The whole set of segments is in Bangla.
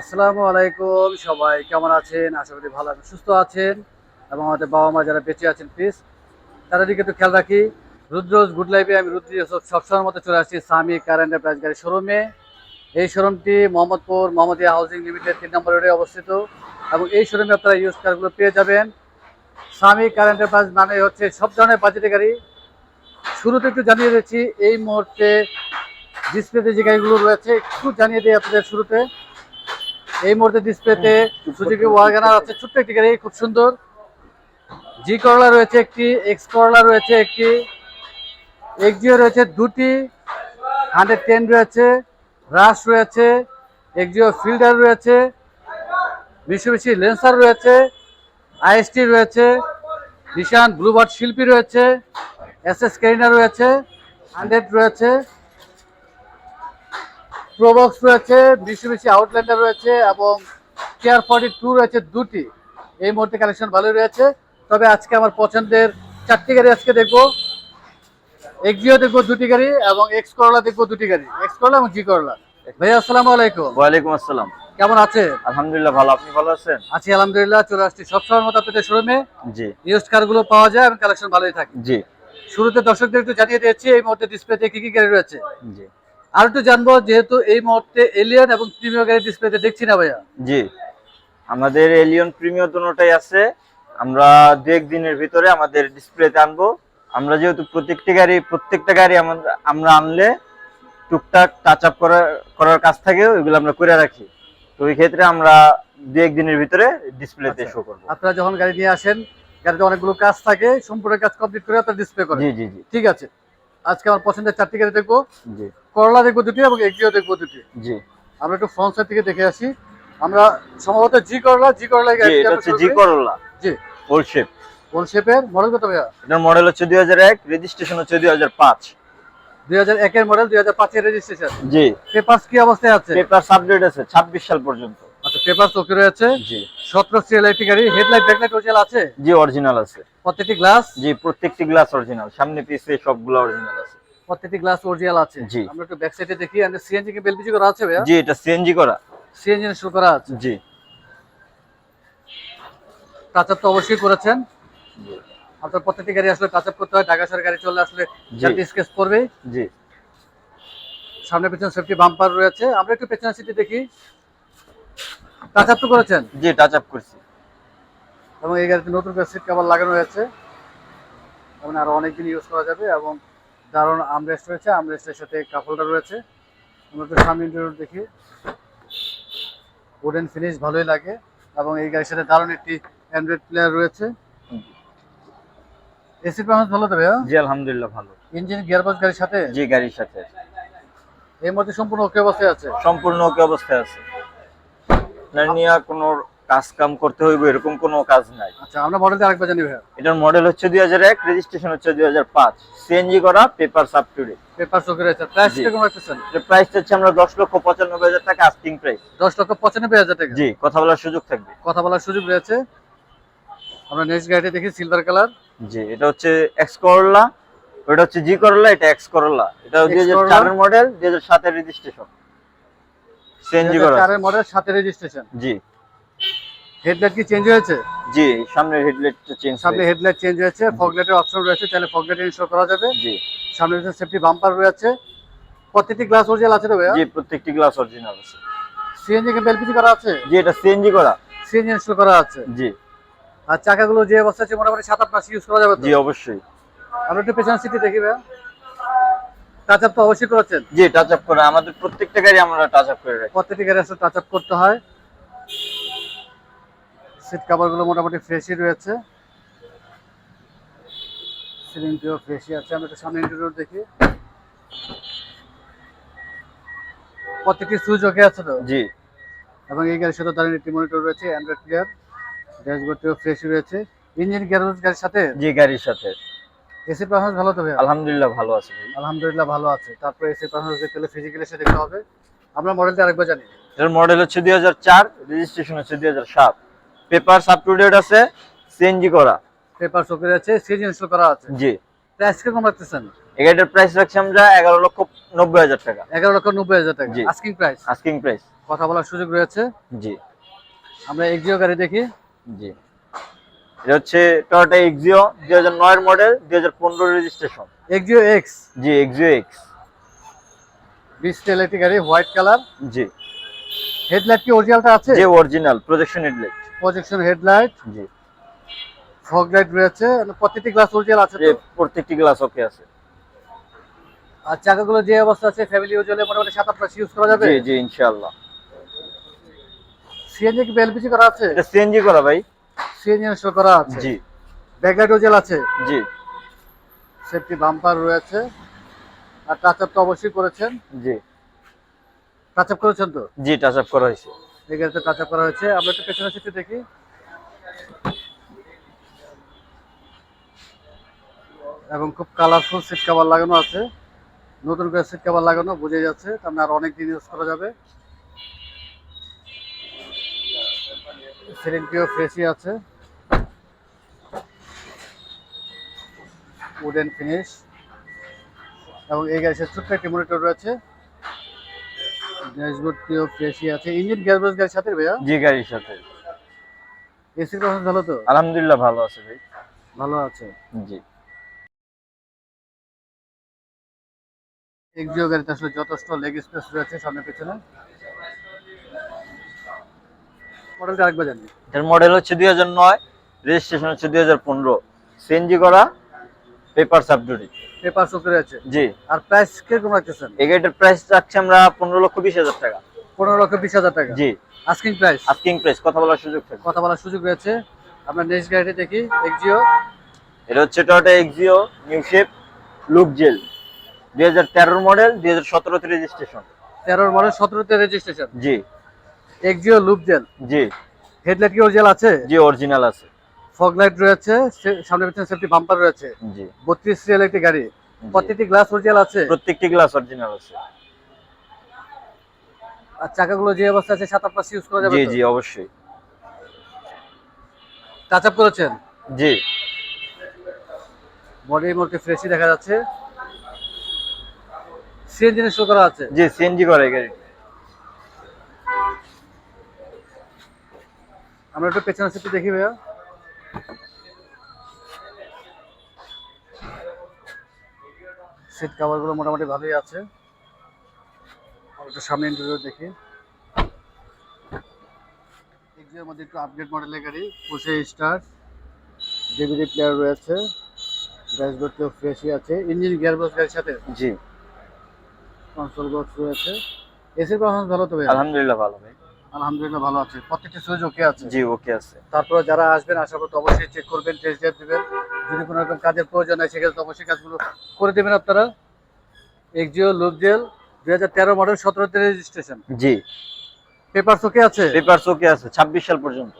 আসসালামু আলাইকুম, সবাই কেমন আছেন? আশা করি ভালো আছেন, সুস্থ আছেন এবং আমাদের বাবা মা যারা বেঁচে আছেন প্লিজ তাদের দিকে একটু খেয়াল রাখি। রুদ্রজ গুড লাইফে আমি রুদ্র সবসময়ের মতো চলে আসছি সামি কার এন্টারপ্রাইজ গাড়ি শোরুমে এই শোরুমটি মোহাম্মদপুর মোহাম্মদিয়া হাউজিং লিমিটেড তিন নম্বর রোডে অবস্থিত এবং এই শোরুমে আপনারা ইউজ কারগুলো পেয়ে যাবেন। সামি কার এন্টারপ্রাইজ মানে হচ্ছে সব ধরনের বাজেটের গাড়ি। শুরুতে একটু জানিয়ে দিচ্ছি, এই মুহূর্তে ডিসপ্লেতে যে গাড়িগুলো রয়েছে, একটু জানিয়ে দিই আপনাদের শুরুতে। এই মুহূর্তে ডিসপ্লেতে সুজুকি ওয়াগানার আছে, ছোট্ট একটি গাড়ি, খুব সুন্দর। জি করলা রয়েছে একটি এক্স করলা রয়েছে একটি এক্সিও রয়েছে দুটি হান্ড্রেড টেন রয়েছে রাশ রয়েছে এক্সিও ফিল্ডার রয়েছে বিশ্ব মিশুবিশি লেন্সার রয়েছে আইএসটি রয়েছে নিশান ব্লুবার্ড শিল্পী রয়েছে এস এস কেরিনা রয়েছে হান্ড্রেড রয়েছে। প্রোবক্স রয়েছে বেশি বেশি আউটল্যান্ডার রয়েছে এবং কেয়ার ফর্টি টু রয়েছে দুটি। এই মুহূর্তে কালেকশন ভালোই রয়েছে। তবে আজকে আমার পছন্দের চারটি গাড়ি আজকে দেখব। এক্সিও দেখব দুটি গাড়ি এবং এক্স করলা দেখব দুটি গাড়ি। এক্স করলা এবং জি করলা ভাইয়া আসসালামু আলাইকুম। ওয়ালাইকুম আসসালাম। কেমন আছে আলহামদুলিল্লাহ ভালো। আপনি ভালো আছেন? আছি আলহামদুলিল্লাহ চলে আসছি। সবসময় মতো আপনাদের শোরুমে জি। ইউজড কারগুলো পাওয়া যায় এবং কালেকশন ভালোই থাকে। জি। শুরুতে দর্শকদের একটু জানিয়ে দিয়েছি এই মুহূর্তে ডিসপ্লেতে কি কি গাড়ি রয়েছে? জি। আর একটু জানব যেহেতু এই মুহূর্তে এলিয়ন এবং প্রিমিয়ার গাড়ি ডিসপ্লেতে দেখছি না ভাইয়া। জি। আমাদের এলিয়ন প্রিমিয়ার দুটোটাই আছে। আমরা দু দিনের ভিতরে আমাদের ডিসপ্লেতে আনব। আমরা যেহেতু প্রত্যেকটি গাড়ি প্রত্যেকটা গাড়ি আমরা আনলে টুকটাক টাচ আপ করার করার কাজ থাকে ওইগুলো আমরা করে রাখি। তো ওই ক্ষেত্রে আমরা দু দিনের ভিতরে ডিসপ্লেতে আচ্ছা। শো করব। আপনারা যখন গাড়ি নিয়ে আসেন গাড়িতে অনেকগুলো কাজ থাকে সম্পূর্ণ কাজ কমপ্লিট করে আপনারা ডিসপ্লে করেন। জি জি জি। ঠিক আছে। আজকে আমার পছন্দের চারটি গাড়ি দেখব। জি। করলা দেখব দুটি এবং এগিয়েও দেখব দুটি। জি। আমরা একটু ফ্রন্ট সাইড থেকে দেখে আসি। আমরা সম্ভবত জি করলা জি করলা জি এটা হচ্ছে জি করোলা। জি। ওল্ড শেপ শেপের মডেল কত ভাইয়া? এটার মডেল হচ্ছে রেজিস্ট্রেশন হচ্ছে মডেল জি। কি অবস্থায় আছে? সাল পর্যন্ত। আচ্ছা পেপার ওকে রয়েছে। জি। সতেরো সিরিয়াল একটি গাড়ি হেডলাইট ব্যাকলাইট ওজেল আছে? জি অরিজিনাল আছে। প্রত্যেকটি গ্লাস জি প্রত্যেকটি গ্লাস অরিজিনাল সামনে পিছে সবগুলো অরিজিনাল আছে। প্রত্যেকটি গ্লাস অরিজিনাল আছে। জি। আমরা একটু ব্যাক সাইডে দেখি আমাদের সিএনজি কি বেলপিজি করা আছে ভাইয়া? জি এটা সিএনজি করা। সিএনজি ইনস্টল করা আছে। জি। টাচ আপ তো অবশ্যই করেছেন। আপনার প্রত্যেকটি গাড়ি আসলে টাচ আপ করতে হয়। ঢাকা শহরের গাড়ি চলে আসলে স্কেচ করবে। জি। সামনে পেছনে সেফটি বাম্পার রয়েছে। আমরা একটু পেছনের সিটে দেখি। টাচ আপ তো করেছেন? জি টাচ আপ করছি। এবং এই গাড়িতে নতুন করে সিট কভার লাগানো হয়েছে। এবং আরও অনেকদিন ইউজ করা যাবে এবং দারুণ আমরেস্ট রয়েছে আমরেস্টের সাথে কাপ হোল্ডার রয়েছে। আমরা একটু সামনে ইন্টারভিউ দেখি। উডেন ফিনিশ ভালোই লাগে। এবং এই গাড়ির সাথে দারুণ একটি অ্যান্ড্রয়েড প্লেয়ার রয়েছে। এসি পারফরমেন্স ভালো তবে জি আলহামদুলিল্লাহ ভালো। ইঞ্জিন গিয়ারবক্স গাড়ির সাথে? জি গাড়ির সাথে। এই মধ্যে সম্পূর্ণ ওকে অবস্থায় আছে? সম্পূর্ণ ওকে অবস্থায় আছে। আপনার নিয়ে কোনো কাজ কাম করতে হইব এরকম কোনো কাজ নাই। আচ্ছা আমরা মডেলটা আরেকবার জানি ভাইয়া। এটার মডেল হচ্ছে দুই হাজার এক রেজিস্ট্রেশন হচ্ছে দুই হাজার পাঁচ। সিএনজি করা paper up to date paper okay রয়েছে প্রাইস। কীরকম রাখতেছেন? এটার প্রাইস হচ্ছে আমরা দশ লক্ষ পঁচানব্বই হাজার টাকা আস্কিং প্রাইস দশ লক্ষ পঁচানব্বই হাজার টাকা। জি কথা বলার সুযোগ থাকবে। কথা বলার সুযোগ রয়েছে। আমরা নেক্সট গাড়িটা দেখি সিলভার কালার জি এটা হচ্ছে এক্স করলা ওটা হচ্ছে জি করলা এটা এক্স করলা এটা দুই হাজার Corolla? চারের মডেল দুই হাজার সাতের রেজিস্ট্রেশন সিএনজি করা। চারের মডেল সাথে রেজিস্ট্রেশন জি। হেডলাইট কি চেঞ্জ হয়েছে? জি সামনের হেডলাইটটা চেঞ্জ সামনে হেডলাইট চেঞ্জ হয়েছে ফগলাইটের অপশন রয়েছে চাইলে ফগলাইট ইনস্টল করা যাবে। জি। সামনে সেফটি বাম্পার রয়েছে প্রত্যেকটি গ্লাস অরিজিনাল আছে তো ভাইয়া? জি প্রত্যেকটি গ্লাস অরিজিনাল আছে। সিএনজি কে এলপিজি করা আছে? জি এটা সিএনজি করা। সিএনজি ইনস্টল করা আছে। জি। আর চাকাগুলো যে অবস্থা আছে মোটামুটি সাত আট মাস ইউজ করা যাবে জি অবশ্যই। আমরা একটু পেছনের সিটি দেখি ভাইয়া। টাচ আপ তো অবশ্যই করেছেন। জি টাচ আপ করা আমাদের প্রত্যেকটা গাড়ি আমরা টাচ আপ করে রাখি। প্রত্যেকটি গাড়ি আসলে টাচ আপ করতে হয়। সিট কাভারগুলো মোটামুটি ফ্রেশই রয়েছে। সিলিংটিও ফ্রেশই আছে আমরা একটু সামনে ইন্টারভিউ দেখি। প্রত্যেকটি সুইচ ওকে আছে তো? জি। এবং এই গাড়ির সাথে দাঁড়িয়ে একটি মনিটর রয়েছে অ্যান্ড্রয়েড প্লেয়ার ড্যাশবোর্ডটিও ফ্রেশই রয়েছে। ইঞ্জিন গ্যারেজ গাড়ির সাথে? জি গাড়ির সাথে। এসি পারফরমেন্স ভালো তো ভাইয়া? আলহামদুলিল্লাহ ভালো আছে ভাই। আলহামদুলিল্লাহ ভালো আছে। তারপর এসি পারফরমেন্স দেখতে হলে ফিজিক্যালি এসে দেখতে হবে। আমরা মডেলটা আরেকবার জানি। এর মডেল হচ্ছে দুই হাজার চার রেজিস্ট্রেশন হচ্ছে দুই হাজার সাত। পেপার আপ টু ডেট আছে সিএনজি করা। পেপার শোকের আছে সিএনজি ইনস্টল করা আছে। জি। প্রাইস কীরকম রাখতেছেন? এই গাড়িটার প্রাইস রাখছি আমরা এগারো লক্ষ নব্বই হাজার টাকা। এগারো লক্ষ নব্বই হাজার টাকা। জি। আস্কিং প্রাইস আস্কিং প্রাইস কথা বলার সুযোগ রয়েছে। জি। আমরা এক্সিও গাড়ি দেখি। জি। এটা হচ্ছে টয়োটা এক্সিও দুই হাজার নয়ের মডেল দুই হাজার পনেরো registration Axio X G Axio X একটি গাড়ি হোয়াইট কালার জি। হেডলাইট কি অরিজিনালটা আছে? যে original projection headlight projection headlight জি। ফগ লাইট রয়েছে। প্রত্যেকটি গ্লাস অরিজিনাল আছে তো? প্রত্যেকটি গ্লাস ওকে আছে। আর চাকাগুলো যে অবস্থা আছে ফ্যামিলি ইউজলে মোটামুটি সাত আট মাস ইউজ করা যাবে? জি জি ইনশাআল্লাহ। সিএনজি কি এলপিজি করা আছে? এটা সিএনজি করা ভাই। সিএনজি ইনস্টল করা আছে? জি। ব্যাকলাইট অরিজিনাল আছে? জি। সেফটি বাম্পার রয়েছে। আর টাচ আপ তো অবশ্যই করেছেন। জি। টাচ আপ করেছেন তো? জি টাচ আপ করা হয়েছে। এই গাড়িতে টাচ আপ করা হয়েছে। আমরা একটু পেছনের সিটে দেখি। এবং খুব কালারফুল সিট কভার লাগানো আছে। নতুন করে সিট কভার লাগানো বোঝা যাচ্ছে। তার আর অনেক দিন ইউজ করা যাবে। সিলিংটিও ফ্রেশই আছে। উডেন ফিনিশ এবং এই গাড়ির ছোট্ট একটি মনিটর রয়েছে। ড্যাশবোর্ডটিও ফ্রেশই আছে। ইঞ্জিন গাড়ির সাথে ভাইয়া? জি গাড়ির সাথে। কথা ভালো তো? আলহামদুলিল্লাহ ভালো আছে ভাই। ভালো আছে? জি। এক্সিও গাড়িতে আসলে যথেষ্ট লেগ স্পেস রয়েছে সামনে পেছনে। মডেলটা আরেকবার জানি এটার মডেল হচ্ছে দুই হাজার নয় রেজিস্ট্রেশন হচ্ছে দুই হাজার পনেরো। সিএনজি করা পেপার সাবডুরি পেপার করে আছে। জি। আর প্রাইস কীরকম রাখতেছেন? এই গাড়িটার প্রাইস রাখছি আমরা পনেরো লক্ষ বিশ হাজার টাকা। পনেরো লক্ষ বিশ হাজার টাকা? জি। আস্কিং প্রাইস আস্কিং প্রাইস কথা বলার সুযোগ কথা বলার সুযোগ রয়েছে। আমরা নেক্সট গাড়িটি দেখি এক্সিও এটা হচ্ছে Toyota Axio new shape look jail দুই হাজার তেরোর মডেল দুই হাজার সতেরোতে রেজিস্ট্রেশন তেরোর মডেল সতেরোতে রেজিস্ট্রেশন জি। এক্সিও জেল জি। হেডলাইট কি অরিজিনাল আছে? জি অরিজিনাল আছে। ফগ লাইট রয়েছে সামনে পেছনে সেফটি বাম্পার রয়েছে। জি। বত্রিশ সিএল একটি গাড়ি। প্রত্যেকটি গ্লাস অরিজিনাল আছে? প্রত্যেকটি গ্লাস অরিজিনাল আছে। আর চাকাগুলো যে অবস্থা আছে সাত আট মাস ইউজ করা যাবে জি জি অবশ্যই। টাচ আপ করেছেন? জি। বডি মোটে ফ্রেশই দেখা যাচ্ছে। সিএনজি ইনস্টল করা আছে? জি সিএনজি করে এই গাড়ি আমরা একটু পেছনের সিটে দেখি ভাইয়া। সিট কভারগুলো মোটামুটি ভালোই আছে। একটু সামনে ইন্টারভিউ দেখি। এক্সের মধ্যে একটু আপডেট মডেলের গাড়ি পুষে স্টার ডিভিডি প্লেয়ার রয়েছে। ড্যাশবোর্ডটিও ফ্রেশই আছে। ইঞ্জিন গিয়ারবক্স গাড়ির সাথে? জি। কনসোল বক্স রয়েছে। এসির পারফরমেন্স ভালো তো ভাই? আলহামদুলিল্লাহ ভালো ভাই। আলহামদুলিল্লাহ ভালো আছে। প্রত্যেকটি সুইচ ওকে আছে? জি ওকে আছে। তারপরে যারা আসবেন আসার পর অবশ্যই চেক করবেন টেস্ট ড্রাইভ দেবেন। যদি কোনো রকম কাজের প্রয়োজন হয় সেক্ষেত্রে অবশ্যই কাজগুলো করে দেবেন আপনারা। এক্সিও লুকজেল দুই হাজার তেরো মডেল সতেরোতে রেজিস্ট্রেশন জি। পেপার ওকে আছে? পেপারস ওকে আছে ছাব্বিশ সাল পর্যন্ত।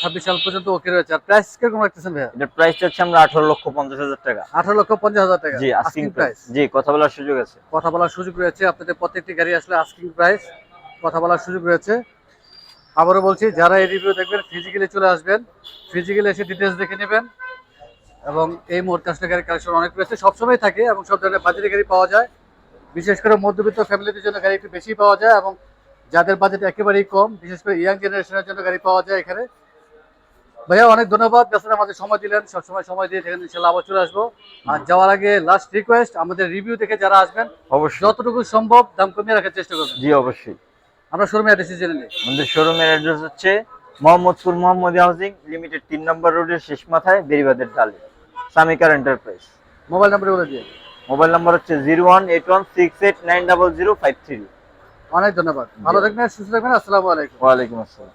ছাব্বিশ সাল পর্যন্ত ওকে রয়েছে। আর প্রাইস কীরকম রাখতেছেন ভাইয়া? এটার প্রাইস হচ্ছে আমরা আঠারো লক্ষ পঞ্চাশ হাজার টাকা। আঠারো লক্ষ পঞ্চাশ হাজার টাকা। জি আস্কিং প্রাইস জি কথা বলার সুযোগ আছে। কথা বলার সুযোগ রয়েছে। আপনাদের প্রত্যেকটি গাড়ি আসলে আস্কিং প্রাইস কথা বলার সুযোগ রয়েছে। আবারও বলছি যারা এই রিভিউ দেখবেন ফিজিক্যালি চলে আসবেন। ফিজিক্যালি এসে ডিটেলস দেখে নেবেন। এবং এই মুহূর্তে আসলে গাড়ির কালেকশন অনেক রয়েছে সবসময় থাকে এবং সব ধরনের বাজেটের গাড়ি পাওয়া যায়। বিশেষ করে মধ্যবিত্ত ফ্যামিলিদের জন্য গাড়ি একটু বেশি পাওয়া যায় এবং যাদের বাজেট একেবারেই কম বিশেষ করে ইয়াং জেনারেশনের জন্য গাড়ি পাওয়া যায় এখানে। ভাইয়া অনেক ধন্যবাদ। ব্যস্ততা আমাদের সময় দিলেন। সবসময় সময় দিয়ে দেখেন ইনশাল্লাহ আবার চলে আসব। আর যাওয়ার আগে লাস্ট রিকোয়েস্ট আমাদের রিভিউ দেখে যারা আসবেন অবশ্যই। যতটুকু সম্ভব দাম কমিয়ে রাখার চেষ্টা করবেন। জি অবশ্যই। আমরা শোরুমের অ্যাড্রেস জেনে নিই। আমাদের শোরুমের অ্যাড্রেস হচ্ছে মোহাম্মদপুর মোহাম্মদ হাউজিং লিমিটেড তিন নম্বর রোডের শেষ মাথায় বেরিবাদের ডালে সামিকার এন্টারপ্রাইজ মোবাইল নাম্বার বলে দিয়ে মোবাইল নাম্বার হচ্ছে zero one eight one six eight nine double zero five three. অনেক ধন্যবাদ। ভালো থাকবেন সুস্থ থাকবেন আসসালামু আলাইকুম। ওয়ালাইকুম আসসালাম।